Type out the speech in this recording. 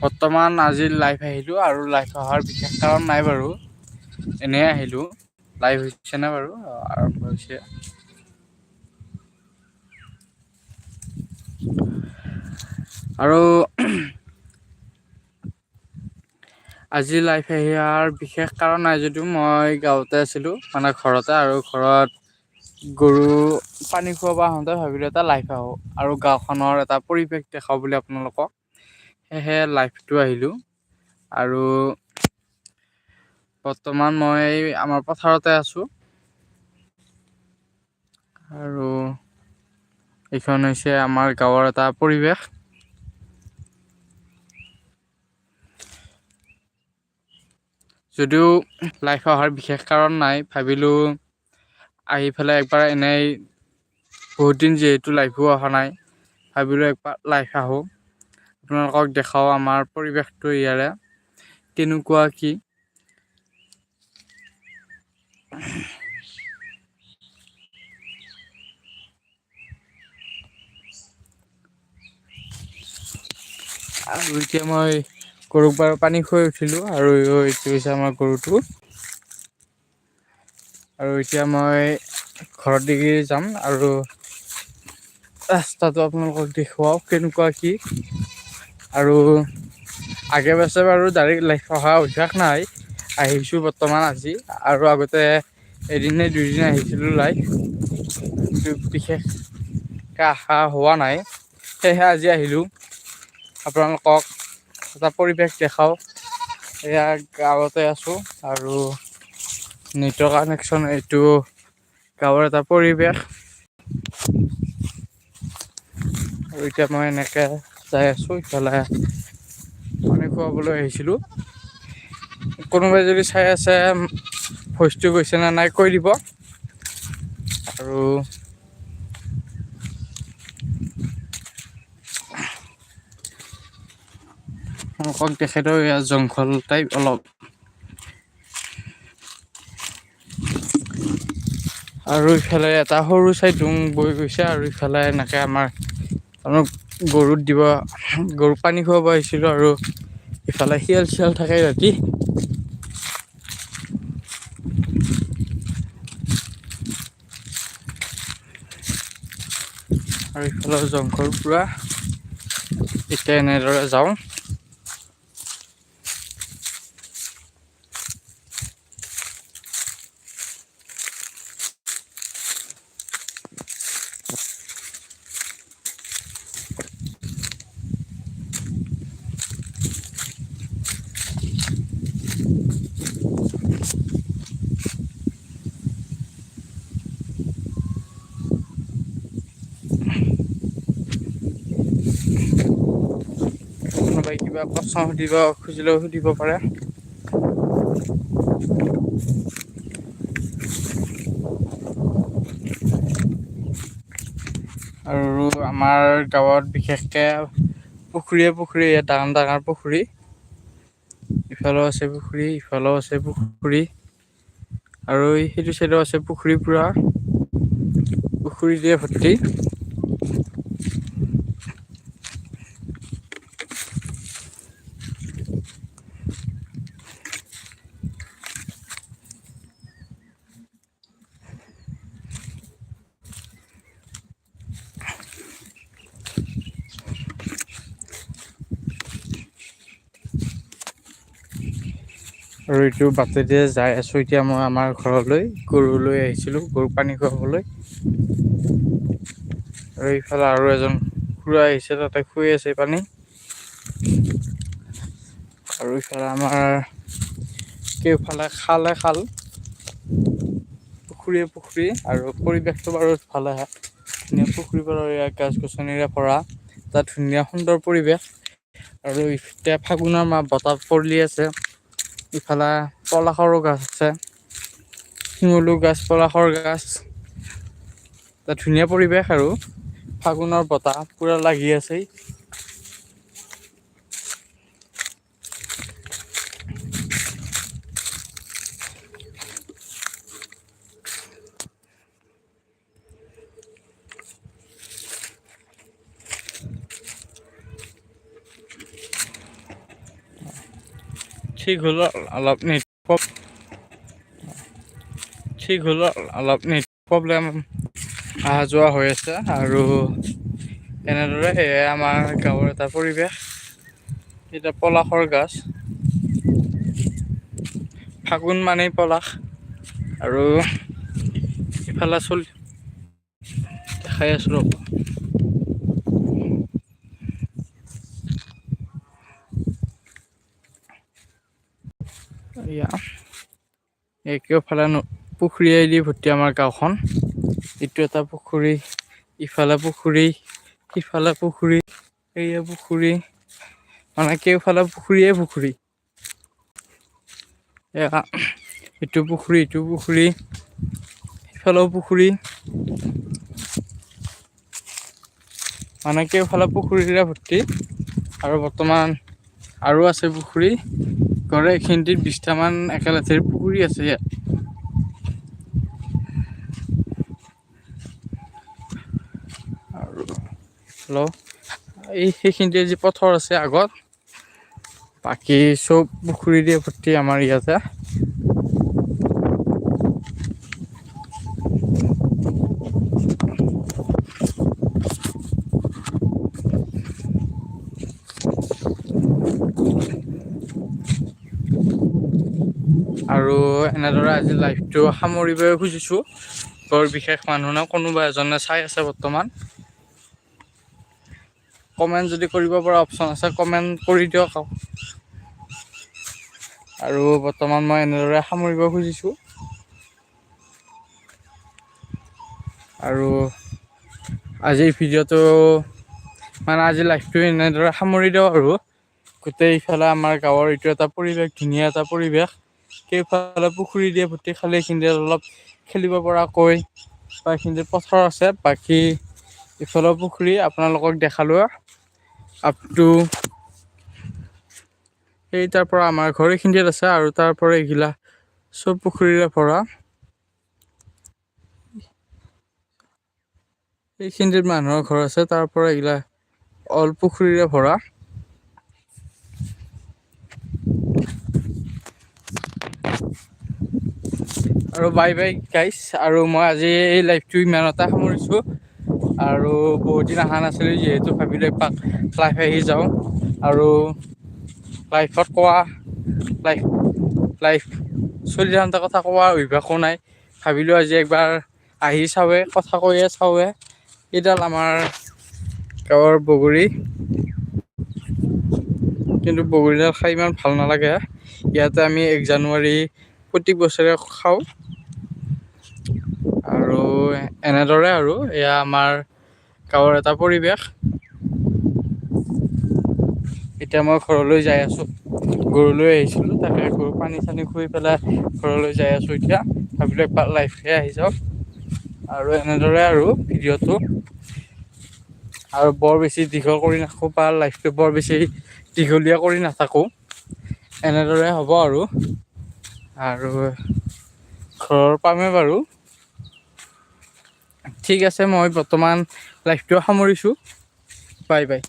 বৰ্তমান আজি লাইভ আহিলোঁ আৰু লাইভ অহাৰ বিশেষ কাৰণ নাই বাৰু। এনেই আহিলোঁ। লাইভ হৈছেনে বাৰু? আৰম্ভ হৈছে। আৰু আজি লাইভ অহাৰ বিশেষ কাৰণ নাই যদিও মই গাঁৱতে আছিলোঁ মানে ঘৰতে আৰু ঘৰত গৰু পানী খুৱাব আহোঁতে ভাবিলোঁ এটা লাইভ আহোঁ আৰু গাঁওখনৰ এটা পৰিৱেশ দেখাওঁ বুলি আপোনালোকক। সেয়েহে লাইভটো আহিলোঁ। আৰু বৰ্তমান মই আমাৰ পথাৰতে আছোঁ। আৰু এইখন হৈছে আমাৰ গাঁৱৰ এটা পৰিৱেশ। যদিও লাইভ অহাৰ বিশেষ কাৰণ নাই, ভাবিলোঁ আহি পেলাই একবাৰ এনেই বহুত দিন যিহেতু লাইভো অহা নাই, ভাবিলোঁ একবাৰ লাইভ আহোঁ। আপোনালোকক দেখাওঁ আমাৰ পৰিৱেশটো ইয়াৰে। কেনেকুৱা কি? আৰু এতিয়া মই গৰুক বাৰু পানী খুৱাই উঠিলোঁ আৰু এইটো হৈছে আমাৰ গৰুটো। আৰু এতিয়া মই ঘৰত দিগি যাম আৰু ৰাস্তাটো আপোনালোকক দেখুৱাওঁ কেনেকুৱা কি। আৰু আগে পাছে বাৰু ডাইৰেক্ট লাইভ অহা অভ্যাস নাই। আহিছোঁ বৰ্তমান আজি। আৰু আগতে এদিন নে দুদিন আহিছিলোঁ কিন্তু বিশেষকৈ অহা হোৱা নাই। সেয়েহে আজি আহিলোঁ। আপোনালোকক এটা পৰিৱেশ দেখাওঁ। এয়া গাঁৱতে আছোঁ আৰু নেটৰ কানেকশ্যন এইটো গাঁৱৰ এটা পৰিৱেশ। আৰু এতিয়া মই এনেকৈ যাই আছোঁ ইফালে পানী খুৱাবলৈ আহিছিলোঁ। কোনোবাই যদি চাই আছে ভইচটো গৈছে নে নাই কৈ দিব। আৰু দেখাই দিওঁ এয়া জংঘল টাইপ অলপ। আৰু ইফালে এটা সৰু চাই ডোং বৈ গৈছে আৰু ইফালে এনেকৈ আমাৰ গৰুত দিব গৰুক পানী খুৱাব আহিছিলোঁ আৰু ইফালে শিয়াল চিয়াল থাকে ৰাতি। আৰু ইফালৰ জংঘল পূৰা। এতিয়া এনেদৰে যাওঁ। কিবা প্ৰশ্ন সুধিব, খুজিলেও সুধিব পাৰে। আৰু আমাৰ গাঁৱত বিশেষকৈ পুখুৰীয়ে পুখুৰী ডাঙৰ ডাঙৰ পুখুৰী। ইফালেও আছে পুখুৰী, ইফালেও আছে পুখুৰী। আৰু সেইটো চাইডেও আছে পুখুৰী পূৰা। পুখুৰী দিয়ে ভৰ্তি। আৰু এইটো বাটেদি যাই আছোঁ এতিয়া মই আমাৰ ঘৰলৈ, গৰু লৈ আহিছিলোঁ গৰুক পানী খুৱাবলৈ। আৰু ইফালে আৰু এজন খুৰা আহিছে, তাতে শুই আছে পানী। আৰু ইফালে আমাৰ কেওফালে খালে খাল। পুখুৰীয়ে পুখুৰী আৰু পৰিৱেশটো বাৰু ভালে ধুনীয়া পুখুৰী পাৰৰ এয়া গছ গছনিৰে ভৰা। এটা ধুনীয়া সুন্দৰ পৰিৱেশ। আৰু এতিয়া ফাগুনৰ মাহ বতাহ পৰি আছে। ইফালে পলাশৰো গাছ আছে। শিমলু গাছ, পলাশৰ গাছ। ধুনীয়া পৰিৱেশ আৰু ফাগুনৰ বতাহ পূৰা লাগি আছে। ঠিক হ'লো অলপ নেট ঠিক হ'লো অলপ নেট প্ৰব্লেম অহা যোৱা হৈ আছে আৰু এনেদৰে সেয়াই আমাৰ গাঁৱৰ এটা পৰিৱেশ। এতিয়া পলাশৰ গাছ। ফাগুন মানেই পলাশ। আৰু ইফালে চলি দেখাই আছোঁ ৰ'ব। এয়া। একেফালে পুখুৰীয়েদি ভৰ্তি আমাৰ গাঁওখন। ইটো এটা পুখুৰী, ইফালে পুখুৰী, সিফালে পুখুৰী এয়া পুখুৰী। মানে কেওফালে পুখুৰীয়ে পুখুৰী? এয়া, ইটো পুখুৰী ইটো পুখুৰী, সিফালেও পুখুৰী। মানে কেওফালে পুখুৰীৰে ভৰ্তি? আৰু বৰ্তমান আৰু আছে পুখুৰী। গড়ে এখানটির বিছটামান একেলেঠাৰি পুখুৰী আছে আৰু হেল্ল' এই সেইখিনিতে যি পথৰ আছে আগত, বাকী চব পুখুৰীৰে ভৰ্তি আমাৰ ইয়াতে আৰু এনেদৰে আজি লাইভটো সামৰিবই খুজিছোঁ। বৰ বিশেষ মানুহ নাই কোনোবা এজনে চাই আছে বৰ্তমান। কমেণ্ট যদি কৰিব পৰা অপশ্যন আছে কমেণ্ট কৰি দিয়ক আৰু। বৰ্তমান মই এনেদৰে সামৰিব খুজিছোঁ। আৰু আজিৰ ভিডিঅ'টো মানে আজি লাইভটো এনেদৰে সামৰি দিওঁ আৰু। গোটেই ইফালে আমাৰ গাঁৱৰ এইটো এটা পৰিৱেশ, ধুনীয়া এটা পৰিৱেশ। কেইফালে পুখুৰী দিয়ে ভৰ্তি খালি এইখিনিতে অলপ খেলিব পৰাকৈ বা এইখিনিতে পথাৰ আছে, বাকী ইফালৰ পুখুৰী আপোনালোকক দেখালোঁ। আপ টু সেই তাৰ পৰা আমাৰ ঘৰ এইখিনিত আছে আৰু তাৰ পৰা এইগিলা চব পুখুৰীৰে ভৰা। এইখিনিত মানুহৰ ঘৰ আছে, তাৰ পৰা এইগিলা অল পুখুৰীৰে ভৰা। আৰু বাই বাই গাইছ আৰু মই আজি এই লাইভটো ইমানতে সামৰিছোঁ। আৰু বহুত দিন অহা নাছিলোঁ, যিহেতু ভাবিলোঁ এপাক লাইভ আহি যাওঁ। আৰু লাইফত কোৱা লাইফ লাইফ চলি থাকোঁতে কথা কোৱা, অভ্যাসো নাই। ভাবিলোঁ আজি একবাৰ আহি চাওঁৱে, কথা কৈয়ে চাওঁৱে। এইডাল আমাৰ গাঁৱৰ বগৰী। কিন্তু বগৰীডাল খাই ইমান ভালো নালাগে। ইয়াতে আমি এক জানুৱাৰী প্ৰত্যেক বছৰে খাওঁ। এনেদৰে আৰু এয়া আমাৰ গাঁৱৰ এটা পৰিৱেশ। এতিয়া মই ঘৰলৈ যাই আছোঁ। গৰুলৈ আহিছিলোঁ তাকে গৰু পানী চানী খুৱাই পেলাই ঘৰলৈ যাই আছোঁ এতিয়া। ভাবিলোঁ লাইভহে আহি যাওঁ আৰু এনেদৰে আৰু ভিডিঅ'টো। আৰু বৰ বেছি দীঘল কৰি নাথাকোঁ বা লাইফটো বৰ বেছি দীঘলীয়া কৰি নাথাকোঁ। এনেদৰে হ'ব আৰু। আৰু ঘৰৰ পামে বাৰু। ঠিক আছে মই বৰ্তমান লাইভটো সামৰিছোঁ। Bye bye